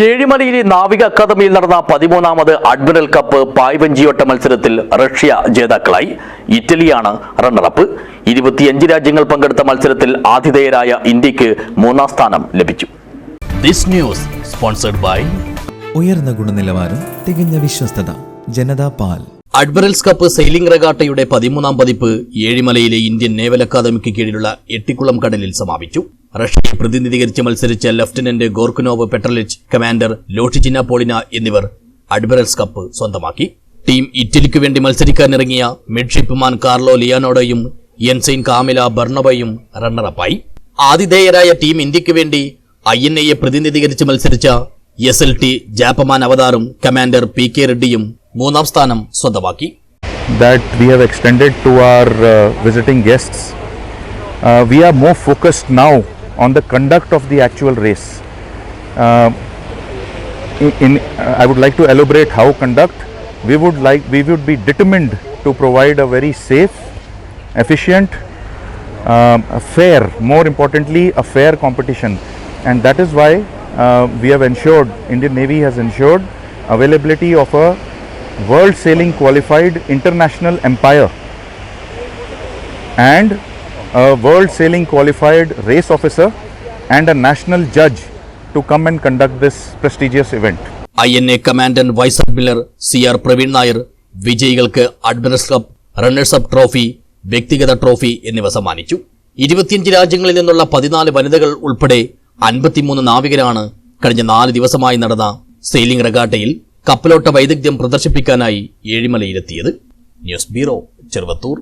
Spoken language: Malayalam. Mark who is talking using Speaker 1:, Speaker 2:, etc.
Speaker 1: ഏഴിമലയിലെ നാവിക അക്കാദമിയിൽ നടന്ന പതിമൂന്നാമത് അഡ്മിറൽ കപ്പ് പായ്വഞ്ചിയോട്ട മത്സരത്തിൽ റഷ്യ ജേതാക്കളായി ഇറ്റലിയാണ് റണ്ണറപ്പ്. ഇരുപത്തിയഞ്ച് രാജ്യങ്ങൾ പങ്കെടുത്ത മത്സരത്തിൽ ആതിഥേയരായ ഇന്ത്യയ്ക്ക് മൂന്നാം സ്ഥാനം ലഭിച്ചു. ദിസ് ന്യൂസ് സ്പോൺസർഡ് ബൈ
Speaker 2: ഉയർന്ന ഗുണനിലവാരം തികഞ്ഞ വിശ്വസ്തത ജനതാ പാൽ.
Speaker 1: അഡ്മിറൽസ് കപ്പ് സെയിലിംഗ് റെഗാട്ടയുടെ പതിമൂന്നാം പതിപ്പ് ഏഴിമലയിലെ ഇന്ത്യൻ നേവൽ അക്കാദമിക്ക് കീഴിലുള്ള എട്ടിക്കുളം കടലിൽ സമാപിച്ചു. റഷ്യയെ പ്രതിനിധീകരിച്ച് മത്സരിച്ച ലഫ്റ്റനന്റ് ഗോർക്കുനോവ് പെട്രലിച്ച് കമാൻഡർ ലോഷിച്ചിന പോളിന എന്നിവർ അഡ്മിറൽസ് കപ്പ് സ്വന്തമാക്കി. ടീം ഇറ്റലിക്ക് വേണ്ടി മത്സരിക്കാനിറങ്ങിയ മിഡ്ഷിപ്പ്മാൻ കാർലോ ലിയാനോഡോയും എൻസൈൻ കാമില ബർണബയും റണ്ണറപ്പായി. ആതിഥേയരായ ടീം ഇന്ത്യയ്ക്ക് വേണ്ടി ഐ എൻ എയെ പ്രതിനിധീകരിച്ച് മത്സരിച്ച എസ് എൽ ടി ജാപ്പമാൻ അവതാറും കമാൻഡർ പി കെ റെഡ്ഡിയും മൂന്നാം സ്ഥാനം സ്വന്തമാക്കി.
Speaker 3: That we have extended to our uh, visiting guests. Uh, we are more focused now on the conduct of the actual race. Uh, in, uh, I would like to elaborate how conduct. We would like we would be determined to provide a very safe, efficient, um, fair, more importantly, a fair competition, and that is why uh, we have ensured Indian Navy has ensured availability of a world sailing qualified international empire and a world sailing qualified race officer and a national judge to come and conduct this prestigious event.
Speaker 1: I N A commandant vice admiral C R Praveen Nair വിജയികൾക്ക് admirals cup runners up trophy വ്യക്തിഗത ട്രോഫി എന്നിവ സമ്മാനിച്ചു. ഇരുപത്തിയഞ്ച് രാജ്യങ്ങളിൽ നിന്നുള്ള പതിനാല് വനിതകൾ ഉൾപ്പെടെ അൻപത്തിമൂന്ന് നാവികരാണ് കഴിഞ്ഞ നാല് ദിവസമായി നടന്ന സെയിലിംഗ് റെഗാട്ടയിൽ കപ്പലോട്ട വൈദഗ്ധ്യം പ്രദർശിപ്പിക്കാനായി ഏഴിമലയിലെത്തിയത്. News bureau Cheruvathur.